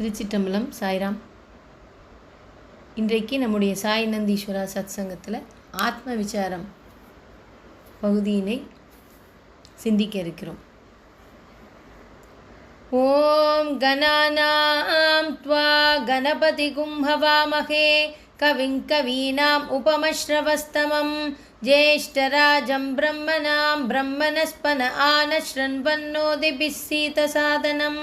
திருச்சிட்டம்பலம் சாய்ராம். இன்றைக்கு நம்முடைய சாய் நந்தீஸ்வரா சத் சங்கத்தில் ஆத்ம விசாரம் பகுதியினை சிந்திக்க இருக்கிறோம். ஓம் கணானாம் த்வா கணபதி கும்பவாமகே கவிங் கவீனாம் உபமஸ்ரவஸ்தமம் ஜேஷ்டராஜம் பிரம்மணாம் பிரம்மணஸ்பன ஆனஸ்ரன்வன்னோதிபிः சாதனம்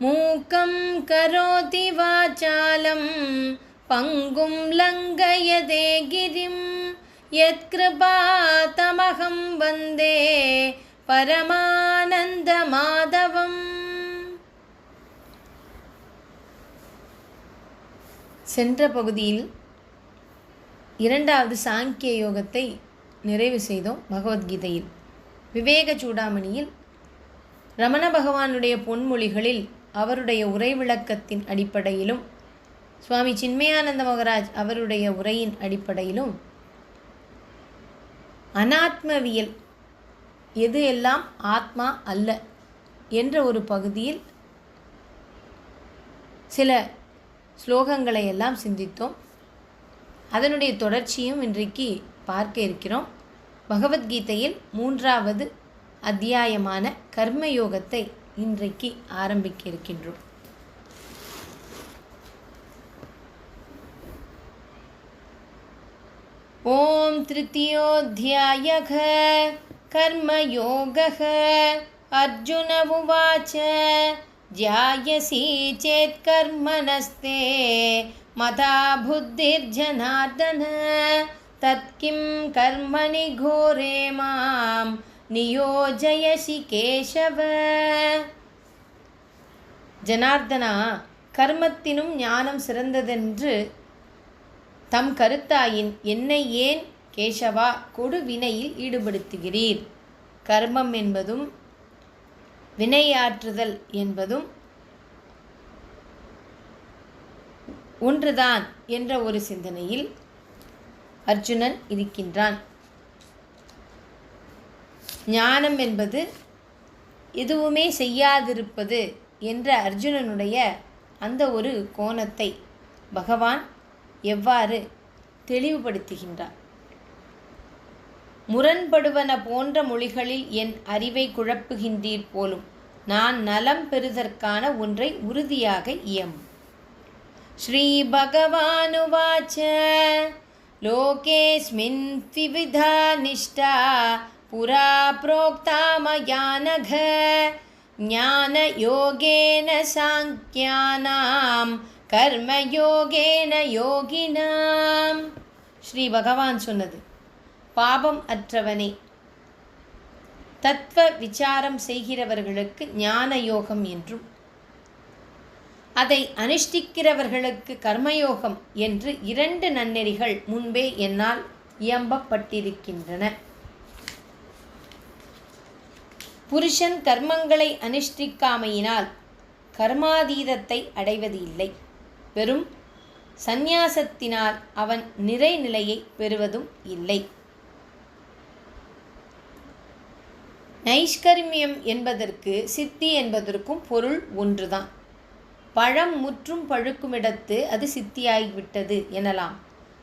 மூக்கம் கரோதி வாசாலம் பங்கும் லங்கயதே கிரிம். தமகம் வந்தே பரமானந்த மாதவம். சென்ற பகுதியில் இரண்டாவது சாங்கிய யோகத்தை நிறைவு செய்தோம் பகவத்கீதையில். விவேக சூடாமணியில் ரமண பகவானுடைய பொன்மொழிகளில் அவருடைய உரை விளக்கத்தின் அடிப்படையிலும் சுவாமி சின்மயானந்த மகராஜ் அவருடைய உரையின் அடிப்படையிலும் அனாத்மவியல் எது எல்லாம் ஆத்மா அல்ல என்ற ஒரு பகுதியில் சில ஸ்லோகங்களை எல்லாம் சிந்தித்தோம். அதனுடைய தொடர்ச்சியும் இன்றைக்கு பார்க்க இருக்கிறோம். பகவத்கீதையில் மூன்றாவது அத்தியாயமான கர்மயோகத்தை இன்றைக்கு ஆரம்பிக்க இருக்கின்றோம் ॐ तृतीयोऽध्यायः कर्मयोगः अर्जुन उवाच ध्यायसि चेत् कर्मणस्ते मता बुद्धिर्जनार्दन तत्किं कर्मणि घोरे मां நியோஜயசி கேசவ ஜனார்தனா கர்மத்தினும் ஞானம் சிறந்ததென்று தம் கருத்தாயின் என்னை ஏன் கேசவா கொடு வினையில் ஈடுபடுத்துகிறீர்? கர்மம் என்பதும் வினையாற்றுதல் என்பதும் ஒன்றுதான் என்ற ஒரு சிந்தனையில் அர்ஜுனன் இருக்கின்றான். ஞானம் என்பது எதுவுமே செய்யாதிருப்பது என்ற அர்ஜுனனுடைய அந்த ஒரு கோணத்தை பகவான் எவ்வாறு தெளிவுபடுத்துகின்றார்? முரண்படுவன போன்ற மொழிகளில் என் அறிவை குழப்புகின்றீர் போலும் நான் நலம் பெறுதற்கான ஒன்றை உறுதியாக இயம். ஸ்ரீ பகவானுவாச்ச. லோகேஸ்மின் விவிதா நிஷ்டா. புரா प्रोक्ता मया नघ ज्ञानयोगेन साङ्ख्यानां கர்மயோகேன யோகினாம் ஸ்ரீ பகவான் சொன்னது பாபம் அற்றவனே தத்துவ விசாரம் செய்கிறவர்களுக்கு ஞான யோகம் என்றும் அதை அனுஷ்டிக்கிறவர்களுக்கு கர்மயோகம் என்று இரண்டு நன்னெறிகள் முன்பே என்னால் இயம்பப்பட்டிருக்கின்றன புருஷன் கர்மங்களை அனுஷ்டிக்காமையினால் கர்மாதீதத்தை அடைவது இல்லை. வெறும் சந்நியாசத்தினால் அவன் நிறைநிலையை பெறுவதும் இல்லை. நைஷ்கர்மியம் என்பதற்கு சித்தி என்பதற்கும் பொருள் ஒன்றுதான். பழம் முற்றும் பழுக்குமிடத்து அது சித்தியாகிவிட்டது எனலாம்.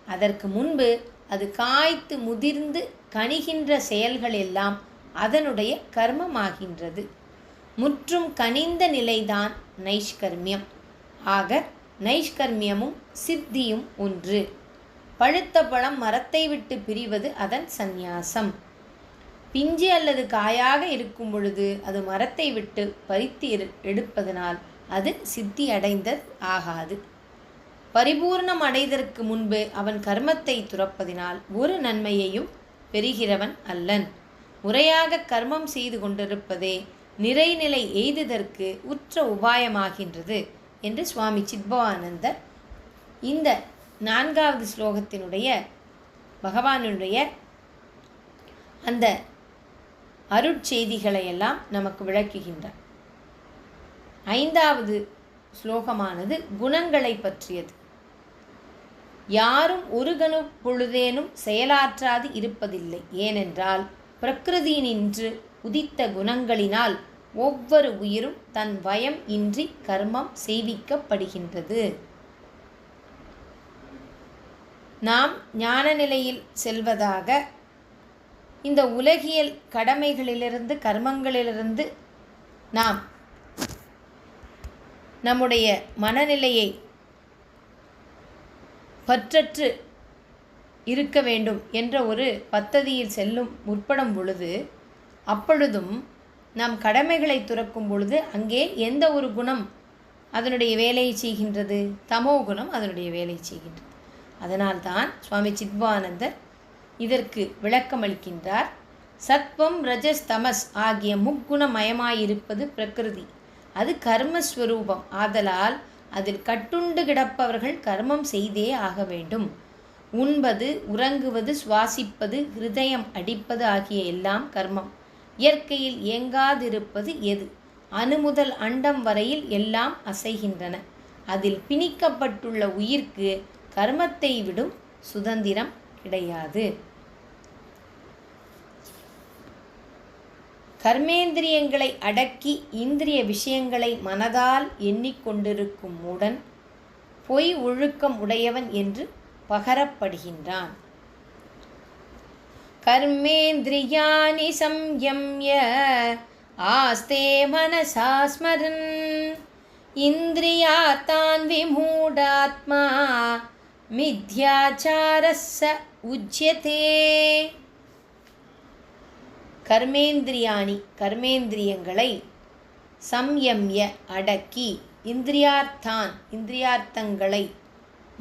அதற்கு முன்பு அது காய்த்து முதிர்ந்து கனிகின்ற செயல்கள் எல்லாம் அதனுடைய கர்மமாகின்றது. முற்றும் கனிந்த நிலைதான் நைஷ்கர்மியம். ஆக நைஷ்கர்மியமும் சித்தியும் ஒன்று. பழுத்த பழம் மரத்தை விட்டு பிரிவது அதன் சந்நியாசம். பிஞ்சு அல்லது காயாக இருக்கும் பொழுது அது மரத்தை விட்டு பறித்து எடுப்பதனால் அது சித்தி அடைந்தது ஆகாது. பரிபூர்ணம் அடைதற்கு முன்பு அவன் கர்மத்தை துறப்பதினால் ஒரு நன்மையையும் பெறுகிறவன் அல்லன். முறையாக கர்மம் செய்து கொண்டிருப்பதே நிறைநிலை எய்துதற்கு உற்ற உபாயமாகின்றது என்று சுவாமி சித்பவானந்தர் இந்த நான்காவது ஸ்லோகத்தினுடைய பகவானுடைய அந்த அருட்செய்திகளையெல்லாம் நமக்கு விளக்குகின்றார். ஐந்தாவது ஸ்லோகமானது குணங்களை பற்றியது. யாரும் ஒரு கணு பொழுதேனும் செயலாற்றாது இருப்பதில்லை. ஏனென்றால் பிரகிருதியினின்று உதித்த குணங்களினால் ஒவ்வொரு உயிரும் தன் பயம் இன்றி கர்மம் செய்விக்கப்படுகின்றது. நாம் ஞான நிலையில் செல்வதாக இந்த உலகியல் கடமைகளிலிருந்து கர்மங்களிலிருந்து நாம் நம்முடைய மனநிலையை பற்றற்று இருக்க வேண்டும் என்ற ஒரு பத்ததியில் செல்லும் முற்படும் பொழுது அப்பொழுதும் நாம் கடமைகளை துறக்கும் பொழுது அங்கே எந்த ஒரு குணம் அதனுடைய வேலையை செய்கின்றது? தமோ குணம் அதனுடைய வேலையை செய்கின்றது. அதனால்தான் சுவாமி சித்வானந்தர் இதற்கு விளக்கமளிக்கின்றார். சத்வம் ரஜஸ் தமஸ் ஆகிய முக்குணமயமாயிருப்பது பிரகிருதி. அது கர்மஸ்வரூபம். ஆதலால் அதில் கட்டுண்டு கிடப்பவர்கள் கர்மம் செய்தே ஆக வேண்டும். உண்பது உறங்குவது சுவாசிப்பது ஹிருதயம் அடிப்பது ஆகிய எல்லாம் கர்மம். இயற்கையில் இயங்காதிருப்பது எது? அணு முதல் அண்டம் வரையில் எல்லாம் அசைகின்றன. அதில் பிணிக்கப்பட்டுள்ள உயிர்க்கு கர்மத்தை விடும் சுதந்திரம் கிடையாது. கர்மேந்திரியங்களை அடக்கி இந்திரிய விஷயங்களை மனதால் எண்ணிக்கொண்டிருக்கும் மூடன் பொய் ஒழுக்கம் உடையவன் என்று பகரப்படுகின்றான். கர்மேந்திரியாணி சம்யம்ய ஆஸ்தே மனசா ஸ்மரன். இந்திரியாத்தான் விமூடாத்மா மித்யாச்சாரஸ்ஸ உஜ்யதே. கர்மேந்திரியாணி கர்மேந்திரியங்களை சம்யம்ய அடக்கி இந்திரியார்த்தான் இந்திரியார்த்தங்களை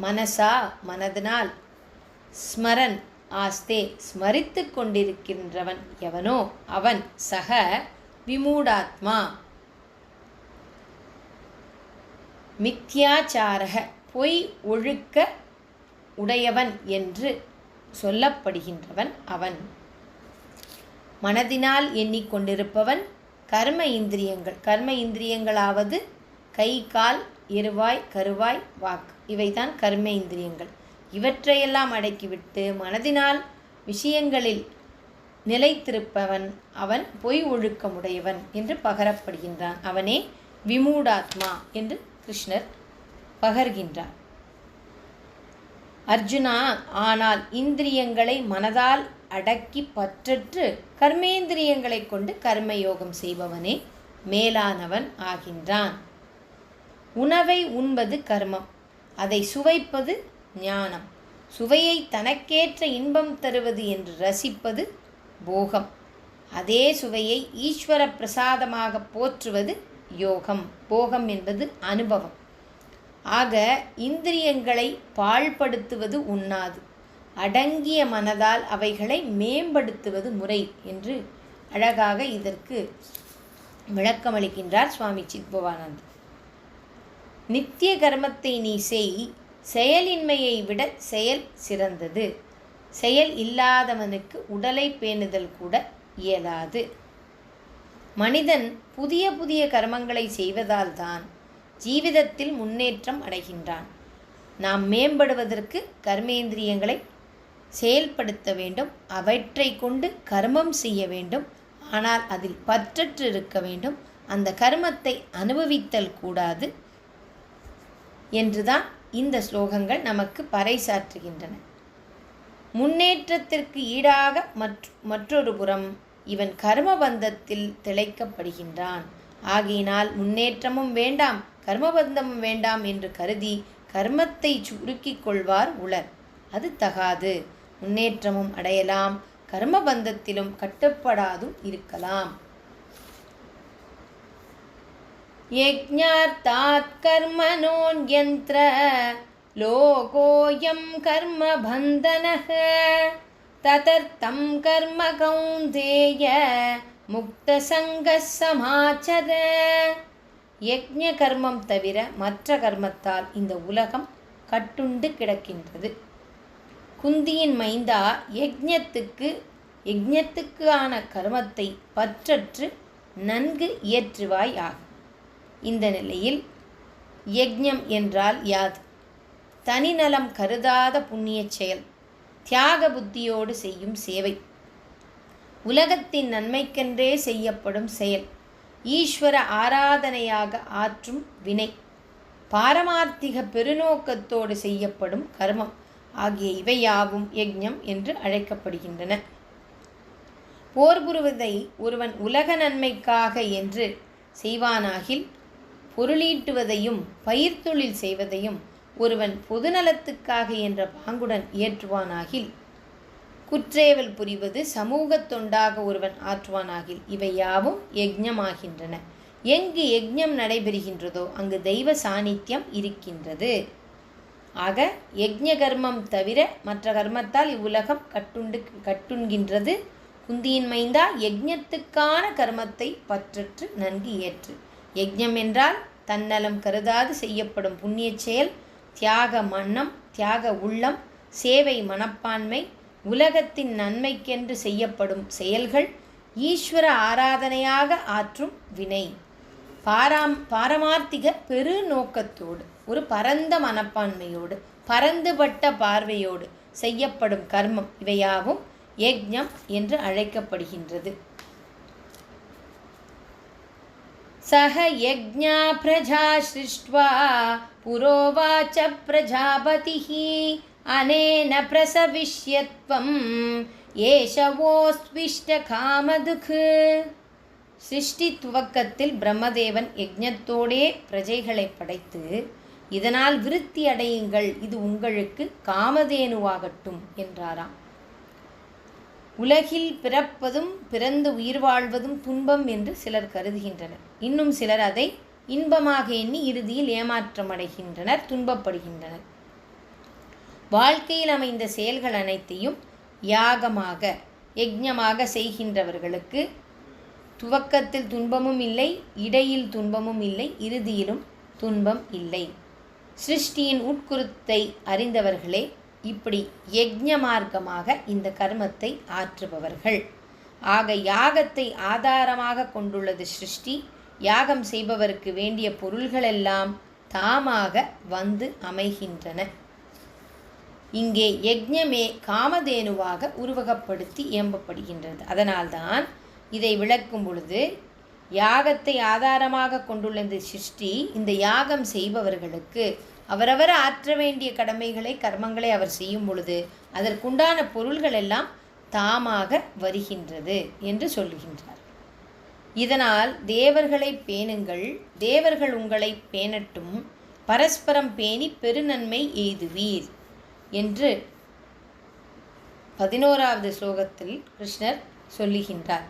மனசா மனதினால். ஸ்மரன் ஆஸ்தே ஸ்மரித்து கொண்டிருக்கின்றவன் எவனோ அவன் சக விமூடாத்மா. மித்யாச்சாரக பொய் ஒழுக்க உடையவன் என்று சொல்லப்படுகின்றவன் அவன். மனதினால் எண்ணிக்கொண்டிருப்பவன் கர்ம இந்திரியங்கள் கர்ம இந்திரியங்களாவது கை கால் இருவாய் கருவாய் வாக்கு. இவைதான் கர்ம இந்திரியங்கள். இவற்றையெல்லாம் அடக்கிவிட்டு மனதினால் விஷயங்களில் நிலைத்திருப்பவன் அவன் பொய் ஒழுக்கமுடையவன் என்று பகரப்படுகின்றான். அவனே விமூடாத்மா என்று கிருஷ்ணர் பகர்கின்றார். அர்ஜுனா ஆனால் இந்திரியங்களை மனதால் அடக்கி பற்றற்று கர்மேந்திரியங்களை கொண்டு கர்மயோகம் செய்பவனே மேலானவன் ஆகின்றான். உணவை உண்பது கர்மம். அதை சுவைப்பது ஞானம். சுவையை தனக்கேற்ற இன்பம் தருவது என்று ரசிப்பது போகம். அதே சுவையை ஈஸ்வர பிரசாதமாக போற்றுவது யோகம். போகம் என்பது அனுபவம். ஆக இந்திரியங்களை பாழ்படுத்துவது உண்ணாது. அடங்கிய மனதால் அவைகளை மேம்படுத்துவது முறை என்று அழகாக இதற்கு விளக்கமளிக்கின்றார் சுவாமி சித்பவானந்த் நித்திய கர்மத்தை நீ செய் செயலின்மையை விட செயல் சிறந்தது. செயல் இல்லாதவனுக்கு உடலை பேணுதல் கூட இயலாது. மனிதன் புதிய புதிய கர்மங்களை செய்வதால்தான் ஜீவிதத்தில் முன்னேற்றம் அடைகின்றான். நாம் மேம்படுவதற்கு கர்மேந்திரியங்களை செயல்படுத்த வேண்டும் அவற்றை கொண்டு கர்மம் செய்ய வேண்டும். ஆனால் அதில் பற்றற்று இருக்க வேண்டும். அந்த கர்மத்தை அனுபவித்தல் கூடாது. என்றுதான் இந்த ஸ்லோகங்கள் நமக்கு பறைசாற்றுகின்றன. முன்னேற்றத்திற்கு ஈடாக மற்றொரு புறம் இவன் கர்மபந்தத்தில் திளைக்கப்படுகின்றான். ஆகையினால் முன்னேற்றமும் வேண்டாம் கர்மபந்தமும் வேண்டாம் என்று கருதி கர்மத்தை சுருக்கிக் கொள்வார் உலர் அது தகாது. முன்னேற்றமும் அடையலாம் கர்மபந்தத்திலும் கட்டுப்படாதும் இருக்கலாம். यज्ञार्थात् कर्मणोऽन्यत्र लोकोऽयं कर्मबन्धनः तदर्थं कर्म कौन्तेय मुक्तसङ्गः समाचर யக்ஞ கர்மம் தவிர மற்ற கர்மத்தால் இந்த உலகம் கட்டுண்டு கிடக்கின்றது குந்தியின் மைந்தா யக்ஞத்துக்கு யக்ஞத்துக்கான கர்மத்தை பற்றற்று நன்கு இயற்றுவாய் ஆகும் இந்த நிலையில் யக்ஞம் என்றால் யாது? தனிநலம் கருதாத புண்ணியச் செயல் தியாக புத்தியோடு செய்யும் சேவை. உலகத்தின் நன்மைக்கென்றே செய்யப்படும் செயல் ஈஸ்வர ஆராதனையாக ஆற்றும் வினை. பாரமார்த்திக பெருநோக்கத்தோடு செய்யப்படும் கர்மம் ஆகிய இவையாவும் யக்ஞம் என்று அழைக்கப்படுகின்றன. போர் புரிவதை ஒருவன் உலக நன்மைக்காக என்று செய்வானாகில் பொருளீட்டுவதையும் பயிர்த்தொழில் செய்வதையும் ஒருவன் பொதுநலத்துக்காக என்ற பாங்குடன் இயற்றுவானாகில் குற்றேவல் புரிவது சமூகத் தொண்டாக ஒருவன் ஆற்றுவானாகில் இவை யாவும் யஜ்ஞமாகின்றன. எங்கு யஜ்ஞம் நடைபெறுகின்றதோ அங்கு தெய்வ சாநித்தியம் இருக்கின்றது. ஆக யஜ்ஞ கர்மம் தவிர மற்ற கர்மத்தால் இவ்வுலகம் கட்டுண்டு கட்டுண்கின்றது. குந்தியின் மைந்தா யஜ்ஞத்துக்கான கர்மத்தை பற்றற்று நன்கு ஏற்று யஜ்யம் என்றால் தன்னலம் கருதாது செய்யப்படும் புண்ணியச் செயல் தியாக மன்னம் தியாக உள்ளம் சேவை மனப்பான்மை உலகத்தின் நன்மைக்கென்று செய்யப்படும் செயல்கள் ஈஸ்வர ஆராதனையாக ஆற்றும் வினை. பாராம் பாரமார்த்திக பெரு நோக்கத்தோடு ஒரு பரந்த மனப்பான்மையோடு பரந்துபட்ட பார்வையோடு செய்யப்படும் கர்மம் இவையாவும் யக்ஞம் என்று அழைக்கப்படுகின்றது. सह यज्ञा प्रजा सृष्ट्वा पुरोवाच प्रजापतिः अनेन प्रसविष्यत्वम् ஏஷவோஸ்விஷ்டகாமதுக் சிருஷ்டி துவக்கத்தில் பிரம்மதேவன் யஜ்ஞத்தோடே பிரஜைகளை படைத்து இதனால் விருத்தி அடையுங்கள் இது உங்களுக்கு காமதேனுவாகட்டும் என்றாராம் உலகில் பிறப்பதும் பிறந்து உயிர் வாழ்வதும் துன்பம் என்று சிலர் கருதுகின்றனர். இன்னும் சிலர் அதை இன்பமாக எண்ணி இறுதியில் ஏமாற்றமடைகின்றனர் துன்பப்படுகின்றனர். வாழ்க்கையில் அமைந்த செயல்கள் அனைத்தையும் யாகமாக யஜ்ஞமாக செய்கின்றவர்களுக்கு துவக்கத்தில் துன்பமும் இல்லை இடையில் துன்பமும் இல்லை இறுதியிலும் துன்பம் இல்லை. சிருஷ்டியின் உட்குருத்தை அறிந்தவர்களே இப்படி யஜ்ஞ மார்க்கமாக இந்த கர்மத்தை ஆற்றுபவர்கள். ஆக யாகத்தை ஆதாரமாக கொண்டுள்ளது சிருஷ்டி. யாகம் செய்பவருக்கு வேண்டிய பொருள்களெல்லாம் தாமாக வந்து அமைகின்றன. இங்கே யஜ்ஞமே காமதேனுவாக உருவகப்படுத்தி இயம்பப்படுகின்றது. அதனால்தான் இதை விளக்கும் பொழுது யாகத்தை ஆதாரமாக கொண்டுள்ள இந்த சிருஷ்டி. இந்த யாகம் செய்பவர்களுக்கு அவரவர் ஆற்ற வேண்டிய கடமைகளை கர்மங்களை அவர் செய்யும் பொழுது அதற்குண்டான பொருள்கள் எல்லாம் தாமாக வருகின்றது என்று சொல்லுகின்றார். இதனால் தேவர்களை பேணுங்கள் தேவர்கள் உங்களை பேணட்டும் பரஸ்பரம் பேணி பெருநன்மை எய்துவீர் என்று பதினோராவது ஸ்லோகத்தில் கிருஷ்ணர் சொல்லுகின்றார்.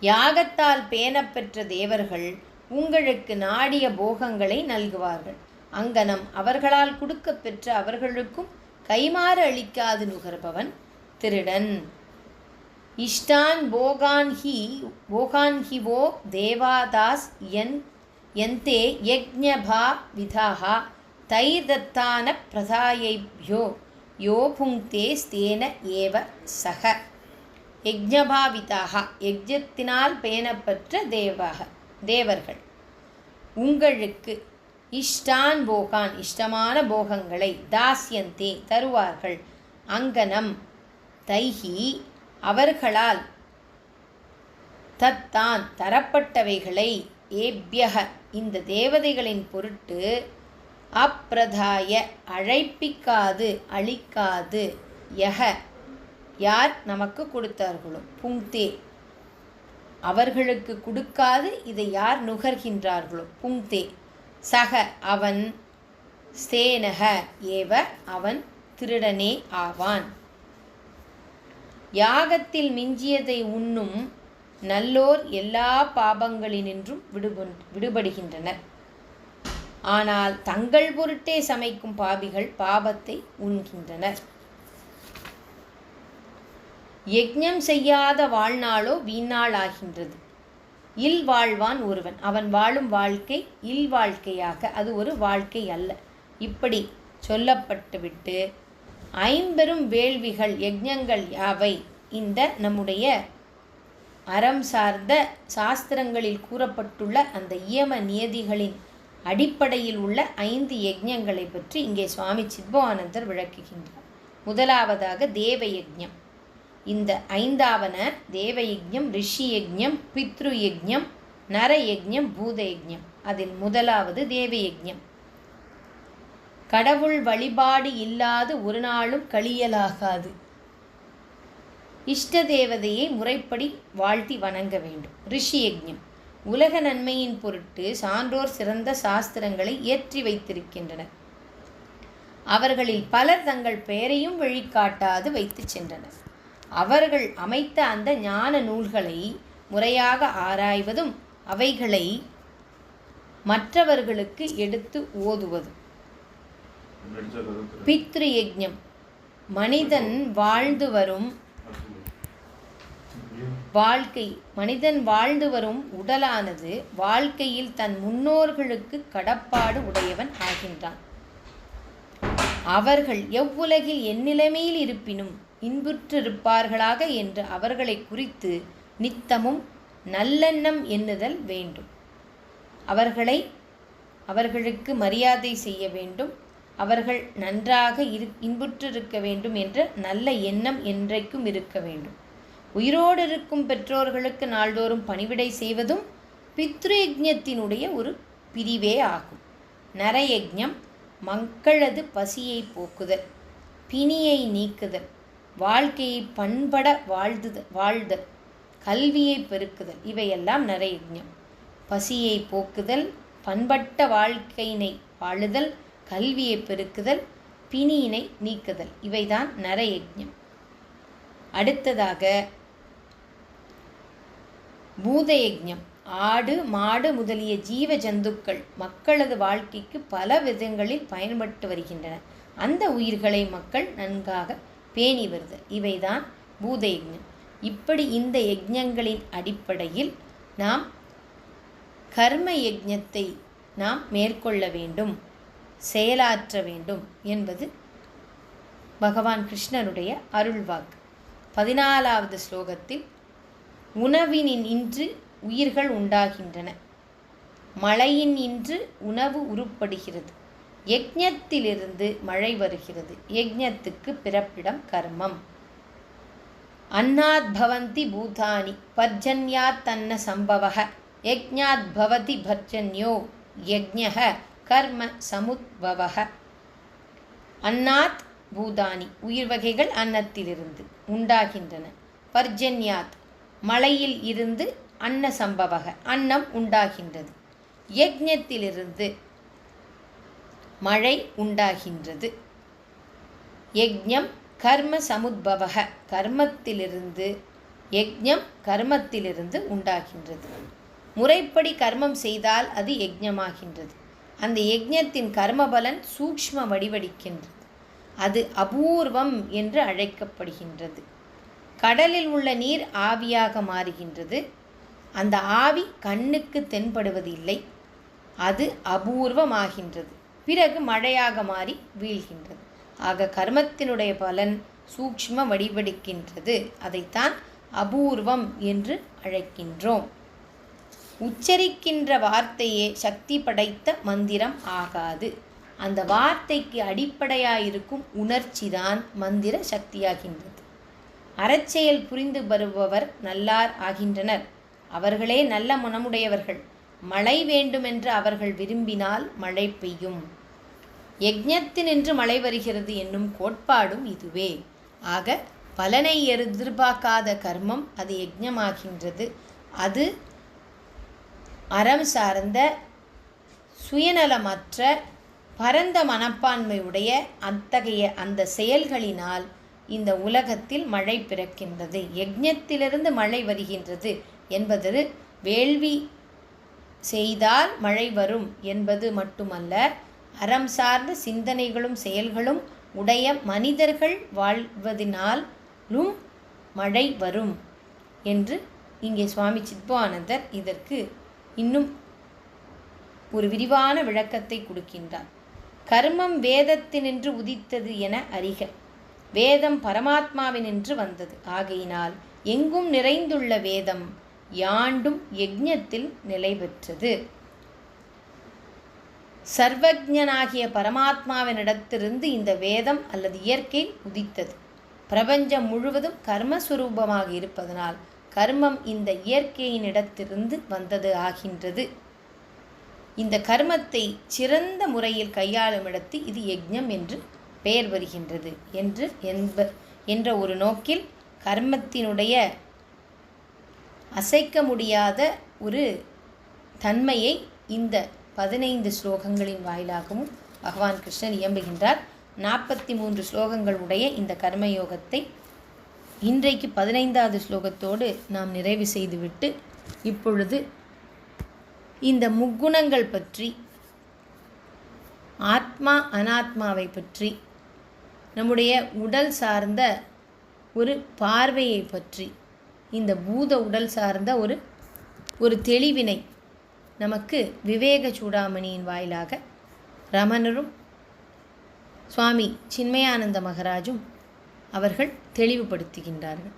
யாகத்தால் பேணப்பெற்ற தேவர்கள் உங்களுக்கு நாடிய போகங்களை நல்குவார்கள். அங்கனம் அவர்களால் கொடுக்க பெற்ற அவர்களுக்கும் கைமாறு அளிக்காது நுகர்பவன் திருடன். இஷ்டான் போகான் ஹி போகான் ஹி வோ தேவாதாஸ் என் எந்தே யஜ்ஞபா விதாகா தைதத்தான பிரதாயைபியோ யோ புங்கே ஸ்தேன ஏவ சக. யஜ்ஞபாவிதாக யஜ்யத்தினால் பேணப்பெற்ற தேவாக தேவர்கள். உங்களுக்கு இஷ்டான் போகான் இஷ்டமான போகங்களை தாஸ்யந்தே தருவார்கள். அங்கனம் தைஹி அவர்களால் தத்தான் தரப்பட்டவைகளை ஏபியக இந்த தேவதைகளின் பொருட்டு அப்பிரதாய அழைப்பிக்காது அழிக்காது யக யார் நமக்கு கொடுத்தார்களோ புங்தே. அவர்களுக்கு கொடுக்காது இதை யார் நுகர்கின்றார்களோ புங்தே. சக அவன் ஸ்தேனக ஏவ அவன் திருடனே ஆவான். யாகத்தில் மிஞ்சியதை உண்ணும் நல்லோர் எல்லா பாபங்களினின்றும் விடுப விடுபடுகின்றனர். ஆனால் தங்கள் பொருட்டே சமைக்கும் பாபிகள் பாபத்தை உண்கின்றனர். யஜ்ஞம் செய்யாத வாழ்நாளோ வீணாளாகின்றது இல் இல்வாழ்வான் ஒருவன். அவன் வாழும் வாழ்க்கை இல்வாழ்க்கையாக அது ஒரு வாழ்க்கை அல்ல. இப்படி சொல்லப்பட்டுவிட்டு ஐம்பெரும் வேள்விகள் யஜ்ஞங்கள் யாவை? இந்த நம்முடைய அறம் சார்ந்த சாஸ்திரங்களில் கூறப்பட்டுள்ள அந்த இயம நியதிகளின் அடிப்படையில் உள்ள ஐந்து யஜ்ஞங்களை பற்றி இங்கே சுவாமி சித்பவானந்தர் விளக்குகின்றார். முதலாவதாக தேவ யஜ்ஞம். இந்த ஐந்தாவன தேவ யஜ்ஞம் ரிஷி யஜ்யம் பித்ரு யஜ்யம் நர யஜ்யம் பூத யஜ்யம் அதில் முதலாவது தேவ கடவுள் வழிபாடு இல்லாது ஒரு நாளும் கழியலாகாது. இஷ்ட தேவதையை முறைப்படி வாழ்த்தி வணங்க வேண்டும். ரிஷி யஜ்யம் உலக நன்மையின் பொருட்டு சான்றோர் சிறந்த சாஸ்திரங்களை ஏற்றி வைத்திருக்கின்றனர். அவர்களில் பலர் தங்கள் பெயரையும் வழிகாட்டாது வைத்து சென்றனர். அவர்கள் அமைத்த அந்த ஞான நூல்களை முறையாக ஆராய்வதும் அவைகளை மற்றவர்களுக்கு எடுத்து ஓதுவதும். பித்ரு யஜ்ஞம் மனிதன் வாழ்ந்து வரும் வாழ்க்கை மனிதன் வாழ்ந்து வரும் உடலானது வாழ்க்கையில் தன் முன்னோர்களுக்கு கடப்பாடு உடையவன் ஆகின்றான். அவர்கள் எவ்வுலகில் எந்நிலைமையில் இருப்பினும் இன்புற்றிருப்பார்களாக என்று அவர்களை குறித்து நித்தமும் நல்லெண்ணம் எண்ணுதல் வேண்டும். அவர்களை அவர்களுக்கு மரியாதை செய்ய வேண்டும். அவர்கள் நன்றாக இரு இன்புற்றிருக்க வேண்டும் என்ற நல்ல எண்ணம் என்றைக்கும் இருக்க வேண்டும். உயிரோடு இருக்கும் பெற்றோர்களுக்கு நாள்தோறும் பணிவிடை செய்வதும் பித்ருயஜத்தினுடைய ஒரு பிரிவே ஆகும். நரயஜம் மக்களது பசியை போக்குதல் பிணியை நீக்குதல் வாழ்க்கையை பண்பட வாழ்து வாழ்தல் கல்வியை பெருக்குதல் இவையெல்லாம் நிறைய நரயஜ்ஞம் பசியை போக்குதல் பண்பட்ட வாழ்க்கையினை வாழுதல் கல்வியை பெருக்குதல் பிணியினை நீக்குதல் இவைதான் நரயஜ்ஞம் அடுத்ததாக பூதயஜ்ஞம் ஆடு மாடு முதலிய ஜீவ ஜந்துக்கள் மக்களது வாழ்க்கைக்கு பல விதங்களில் பயன்பட்டு வருகின்றன. அந்த உயிர்களை மக்கள் நன்காக பேணி வருதல் இவைதான் பூதயஜ்ஞம். இப்படி இந்த யஜ்யங்களின் அடிப்படையில் நாம் கர்ம யஜ்ஞத்தை நாம் மேற்கொள்ள வேண்டும் செயலாற்ற வேண்டும் என்பது பகவான் கிருஷ்ணனுடைய அருள்வாக்கு. பதினாலாவது ஸ்லோகத்தில் உணவினின் இன்று உயிர்கள் உண்டாகின்றன. மழையின் இன்று உணவு உருப்படுகிறது. யஜ்ஞத்திலிருந்து மழை வருகிறது. யஜ்ஞத்துக்கு பிறப்பிடம் கர்மம். அன்னாத் பவந்தி பூதானி பர்ஜன்யாத் தன்ன சம்பவ யஜ்ஞாத் பவதி பர்ஜன்யோ யஜ்ஞ கர்ம சமுத்பவ அன்னாத் பூதானி உயிர் வகைகள் அன்னத்திலிருந்து உண்டாகின்றன. பர்ஜன்யாத் மலையில் இருந்து அன்ன சம்பவக அன்னம் உண்டாகின்றது. யஜ்ஞத்திலிருந்து மழை உண்டாகின்றது. யஜ்ஞம் கர்ம சமுத்பவக கர்மத்திலிருந்து யஜ்ஞம் கர்மத்திலிருந்து உண்டாகின்றது. முறைப்படி கர்மம் செய்தால் அது யஜ்ஞமாகின்றது. அந்த யஜ்ஞத்தின் கர்மபலன் சூக்ஷ்ம வடிவடிக்கின்றது. அது அபூர்வம் என்று அழைக்கப்படுகின்றது. கடலில் உள்ள நீர் ஆவியாக மாறுகின்றது. அந்த ஆவி கண்ணுக்கு தென்படுவதில்லை. அது அபூர்வமாகின்றது. பிறகு மழையாக மாறி வீழ்கின்றது. ஆக கர்மத்தினுடைய பலன் சூக்ஷ்ம வடிவெடுக்கின்றது. அதைத்தான் அபூர்வம் என்று அழைக்கின்றோம். உச்சரிக்கின்ற வார்த்தையே சக்தி படைத்த மந்திரம் ஆகாது. அந்த வார்த்தைக்கு அடிப்படையாயிருக்கும் உணர்ச்சிதான் மந்திர சக்தியாகின்றது. அறச்செயல் புரிந்து வருபவர் நல்லார் ஆகின்றனர். அவர்களே நல்ல மனமுடையவர்கள். மழை வேண்டுமென்று அவர்கள் விரும்பினால் மழை பெய்யும். யஜ்ஞத்தினின்று மழை வருகிறது என்னும் கோட்பாடும் இதுவே. ஆக பலனை எதிர்பார்க்காத கர்மம் அது யஜ்ஞமாகின்றது. அது அறம் சார்ந்த சுயநலமற்ற பரந்த மனப்பான்மையுடைய அத்தகைய அந்த செயல்களினால் இந்த உலகத்தில் மழை பிறக்கின்றது. யஜ்ஞத்திலிருந்து மழை வருகின்றது என்பது வேள்வி செய்தால் மழை வரும் என்பது மட்டுமல்ல அறம் சார்ந்த சிந்தனைகளும் செயல்களும் உடைய மனிதர்கள் வாழ்வதினாலும் மழை வரும் என்று இங்கே சுவாமி சித்பானந்தர் இதற்கு இன்னும் ஒரு விரிவான விளக்கத்தை கொடுக்கின்றார். கர்மம் வேதத்தினின்று உதித்தது என அறிக. வேதம் பரமாத்மாவினின்று வந்தது. ஆகையினால் எங்கும் நிறைந்துள்ள வேதம் யாண்டும் யஜ்ஞத்தில் நிலை பெற்றது சர்வஜனாகிய பரமாத்மாவினிடத்திலிருந்து இந்த வேதம் அல்லது இயற்கை உதித்தது. பிரபஞ்சம் முழுவதும் கர்மஸ்வரூபமாக இருப்பதனால் கர்மம் இந்த இயற்கையினிடத்திலிருந்து வந்தது ஆகின்றது. இந்த கர்மத்தை சிறந்த முறையில் கையாளும் இடத்து இது யஜ்ஞம் என்று பெயர் வருகின்றது என்று என்ப என்ற ஒரு நோக்கில் கர்மத்தினுடைய அசைக்க முடியாத ஒரு தன்மையை இந்த பதினைந்து ஸ்லோகங்களின் வாயிலாகவும் பகவான் கிருஷ்ணன் இயம்புகின்றார். நாற்பத்தி மூன்று ஸ்லோகங்கள் உடைய இந்த கர்மயோகத்தை இன்றைக்கு பதினைந்தாவது ஸ்லோகத்தோடு நாம் நிறைவு செய்துவிட்டு இப்பொழுது இந்த முக்குணங்கள் பற்றி ஆத்மா அனாத்மாவை பற்றி நம்முடைய உடல் சார்ந்த ஒரு பார்வையை பற்றி இந்த பூத உடல் சார்ந்த ஒரு ஒரு தெளிவினை நமக்கு விவேக சூடாமணியின் வாயிலாக ரமணரும் சுவாமி சின்மயானந்த மகராஜும் அவர்கள் தெளிவுபடுத்துகின்றார்கள்.